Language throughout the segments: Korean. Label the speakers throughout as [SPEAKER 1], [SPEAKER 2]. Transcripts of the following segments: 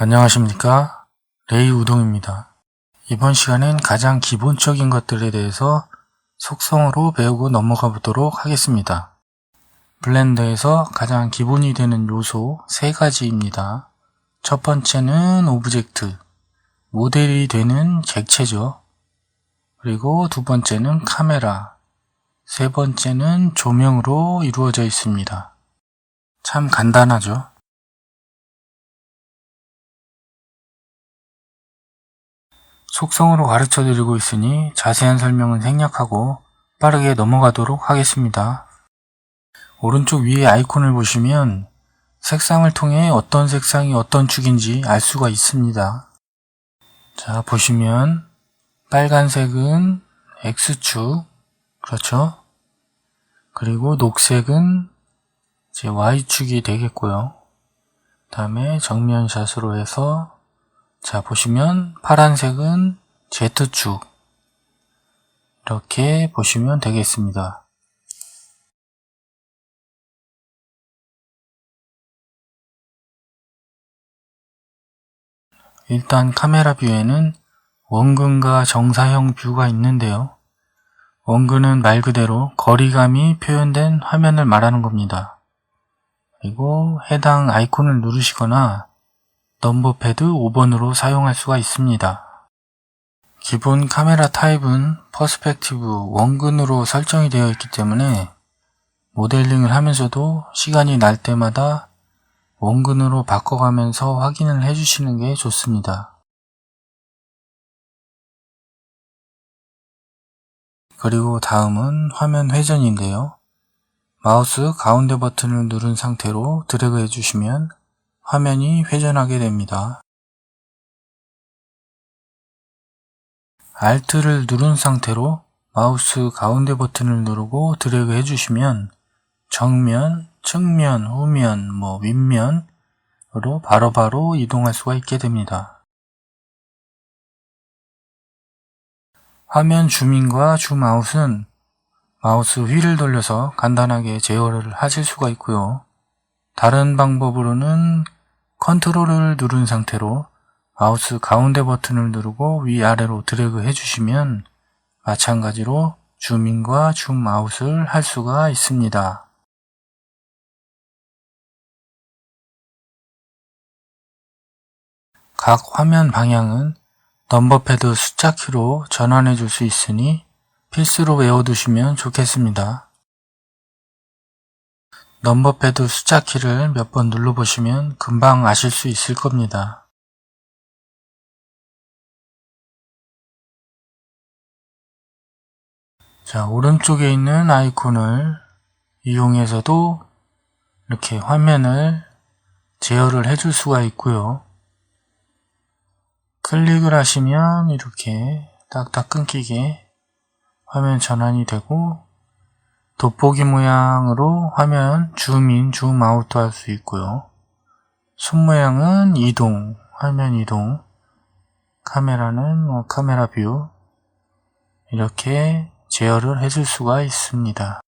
[SPEAKER 1] 안녕하십니까 레이 우동입니다. 이번 시간엔 가장 기본적인 것들에 대해서 속성으로 배우고 넘어가 보도록 하겠습니다. 블렌더에서 가장 기본이 되는 요소 세 가지입니다. 첫 번째는 오브젝트, 모델이 되는 객체죠. 그리고 두 번째는 카메라, 세 번째는 조명으로 이루어져 있습니다. 참 간단하죠? 속성으로 가르쳐 드리고 있으니 자세한 설명은 생략하고 빠르게 넘어가도록 하겠습니다. 오른쪽 위에 아이콘을 보시면 색상을 통해 어떤 색상이 어떤 축인지 알 수가 있습니다. 자, 보시면 빨간색은 X축, 그렇죠? 그리고 녹색은 이제 Y축이 되겠고요. 다음에 정면샷으로 해서 자, 보시면 파란색은 Z축. 이렇게 보시면 되겠습니다. 일단 카메라 뷰에는 원근과 정사형 뷰가 있는데요. 원근은 말 그대로 거리감이 표현된 화면을 말하는 겁니다. 그리고 해당 아이콘을 누르시거나 넘버패드 5번으로 사용할 수가 있습니다. 기본 카메라 타입은 퍼스펙티브 원근으로 설정이 되어 있기 때문에 모델링을 하면서도 시간이 날 때마다 원근으로 바꿔가면서 확인을 해주시는 게 좋습니다. 그리고 다음은 화면 회전인데요. 마우스 가운데 버튼을 누른 상태로 드래그 해주시면 화면이 회전하게 됩니다. Alt를 누른 상태로 마우스 가운데 버튼을 누르고 드래그 해주시면 정면, 측면, 후면, 뭐 윗면으로 바로바로 이동할 수가 있게 됩니다. 화면 줌인과 줌아웃은 마우스 휠을 돌려서 간단하게 제어를 하실 수가 있고요. 다른 방법으로는 컨트롤을 누른 상태로 마우스 가운데 버튼을 누르고 위아래로 드래그 해주시면 마찬가지로 줌인과 줌아웃을 할 수가 있습니다. 각 화면 방향은 넘버패드 숫자 키로 전환해 줄 수 있으니 필수로 외워두시면 좋겠습니다. 넘버 패드 숫자 키를 몇 번 눌러보시면 금방 아실 수 있을 겁니다. 자, 오른쪽에 있는 아이콘을 이용해서도 이렇게 화면을 제어를 해줄 수가 있고요. 클릭을 하시면 이렇게 딱딱 끊기게 화면 전환이 되고 돋보기 모양으로 화면 줌인, 줌 아웃도 할 수 있고요. 손 모양은 이동, 화면 이동, 카메라는 뭐 카메라 뷰 이렇게 제어를 해줄 수가 있습니다.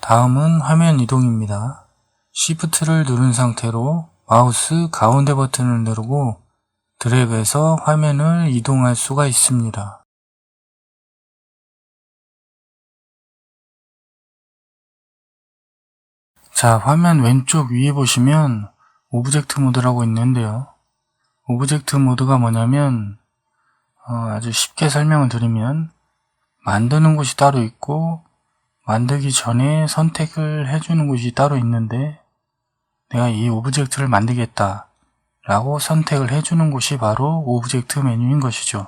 [SPEAKER 1] 다음은 화면 이동입니다. Shift를 누른 상태로 마우스 가운데 버튼을 누르고 드래그해서 화면을 이동할 수가 있습니다. 자, 화면 왼쪽 위에 보시면 오브젝트 모드라고 있는데요. 오브젝트 모드가 뭐냐면 어, 아주 쉽게 설명을 드리면 만드는 곳이 따로 있고 만들기 전에 선택을 해주는 곳이 따로 있는데 내가 이 오브젝트를 만들겠다 라고 선택을 해주는 곳이 바로 오브젝트 메뉴인 것이죠.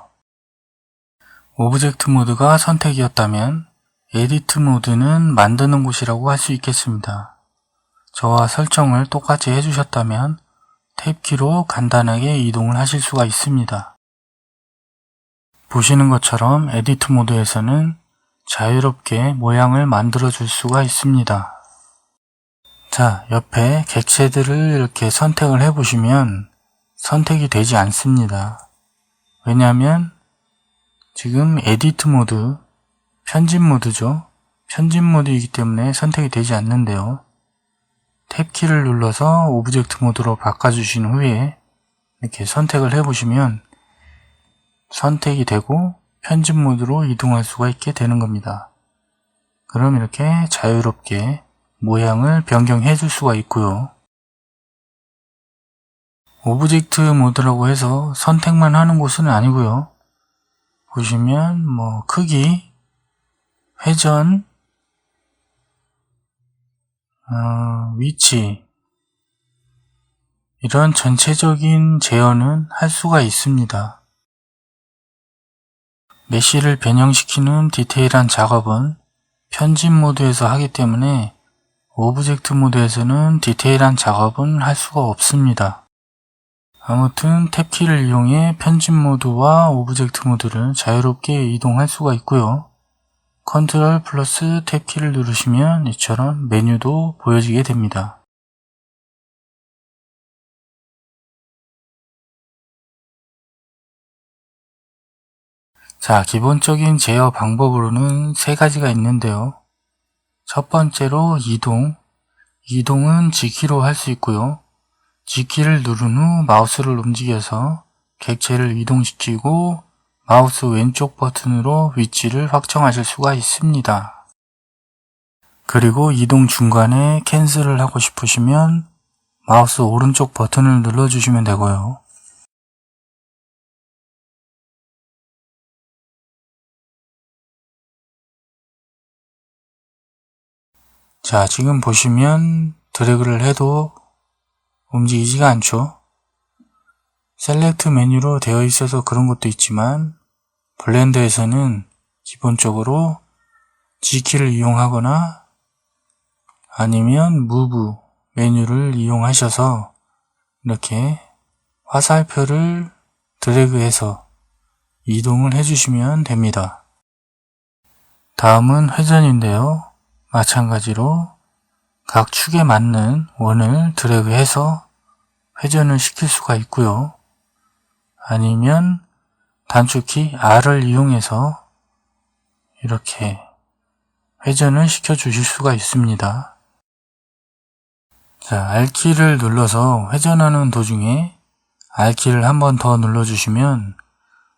[SPEAKER 1] 오브젝트 모드가 선택이었다면 에디트 모드는 만드는 곳이라고 할 수 있겠습니다. 저와 설정을 똑같이 해주셨다면 탭키로 간단하게 이동을 하실 수가 있습니다. 보시는 것처럼 에디트 모드에서는 자유롭게 모양을 만들어 줄 수가 있습니다. 자, 옆에 객체들을 이렇게 선택을 해보시면 선택이 되지 않습니다. 왜냐하면 지금 에디트 모드, 편집 모드죠. 편집 모드이기 때문에 선택이 되지 않는데요. 탭키를 눌러서 오브젝트 모드로 바꿔주신 후에 이렇게 선택을 해보시면 선택이 되고 편집 모드로 이동할 수가 있게 되는 겁니다. 그럼 이렇게 자유롭게 모양을 변경해 줄 수가 있고요. 오브젝트 모드라고 해서 선택만 하는 곳은 아니고요. 보시면 뭐 크기, 회전, 어, 위치 이런 전체적인 제어는 할 수가 있습니다. 메시를 변형시키는 디테일한 작업은 편집 모드에서 하기 때문에 오브젝트 모드에서는 디테일한 작업은 할 수가 없습니다. 아무튼 탭키를 이용해 편집 모드와 오브젝트 모드를 자유롭게 이동할 수가 있고요. 컨트롤 플러스 탭키를 누르시면 이처럼 메뉴도 보여지게 됩니다. 자, 기본적인 제어 방법으로는 세 가지가 있는데요. 첫 번째로 이동. 이동은 G키로 할 수 있고요. G키를 누른 후 마우스를 움직여서 객체를 이동시키고 마우스 왼쪽 버튼으로 위치를 확정하실 수가 있습니다. 그리고 이동 중간에 캔슬을 하고 싶으시면 마우스 오른쪽 버튼을 눌러주시면 되고요. 자, 지금 보시면 드래그를 해도 움직이지가 않죠. 셀렉트 메뉴로 되어 있어서 그런 것도 있지만 블렌더에서는 기본적으로 G키를 이용하거나 아니면 무브 메뉴를 이용하셔서 이렇게 화살표를 드래그해서 이동을 해주시면 됩니다. 다음은 회전인데요. 마찬가지로 각 축에 맞는 원을 드래그해서 회전을 시킬 수가 있고요. 아니면 단축키 R을 이용해서 이렇게 회전을 시켜 주실 수가 있습니다. 자, R키를 눌러서 회전하는 도중에 R키를 한 번 더 눌러주시면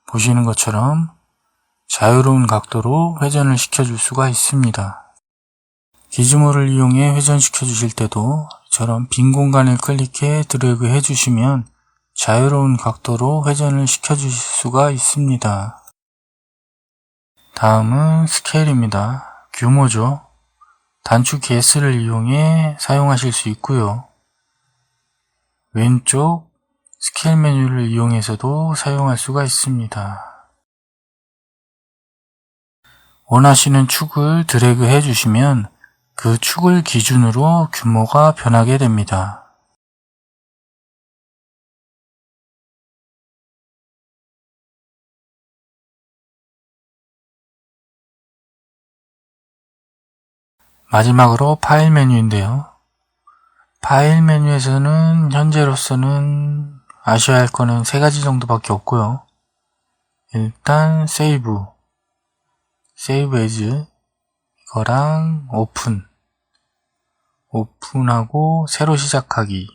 [SPEAKER 1] 보시는 것처럼 자유로운 각도로 회전을 시켜줄 수가 있습니다. 기즈모를 이용해 회전시켜 주실 때도 이처럼 빈 공간을 클릭해 드래그 해주시면 자유로운 각도로 회전을 시켜 주실 수가 있습니다. 다음은 스케일입니다. 규모죠. 단축키 S를 이용해 사용하실 수 있고요. 왼쪽 스케일 메뉴를 이용해서도 사용할 수가 있습니다. 원하시는 축을 드래그 해주시면 그 축을 기준으로 규모가 변하게 됩니다. 마지막으로 파일 메뉴인데요. 파일 메뉴에서는 현재로서는 아셔야 할 거는 세 가지 정도밖에 없고요. 일단 세이브, 세이브 에즈, 이거랑 오픈, 오픈하고 새로 시작하기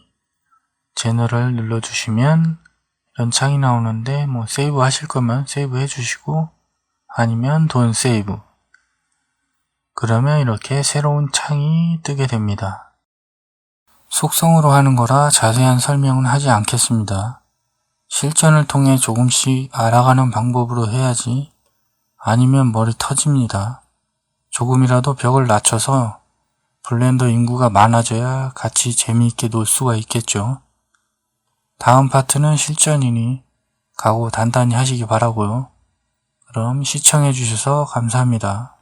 [SPEAKER 1] 제너럴 눌러주시면 이런 창이 나오는데 뭐 세이브 하실 거면 세이브 해주시고 아니면 돈 세이브 그러면 이렇게 새로운 창이 뜨게 됩니다. 속성으로 하는 거라 자세한 설명은 하지 않겠습니다. 실전을 통해 조금씩 알아가는 방법으로 해야지 아니면 머리 터집니다. 조금이라도 벽을 낮춰서 블렌더 인구가 많아져야 같이 재미있게 놀 수가 있겠죠. 다음 파트는 실전이니 각오 단단히 하시기 바라고요. 그럼 시청해 주셔서 감사합니다.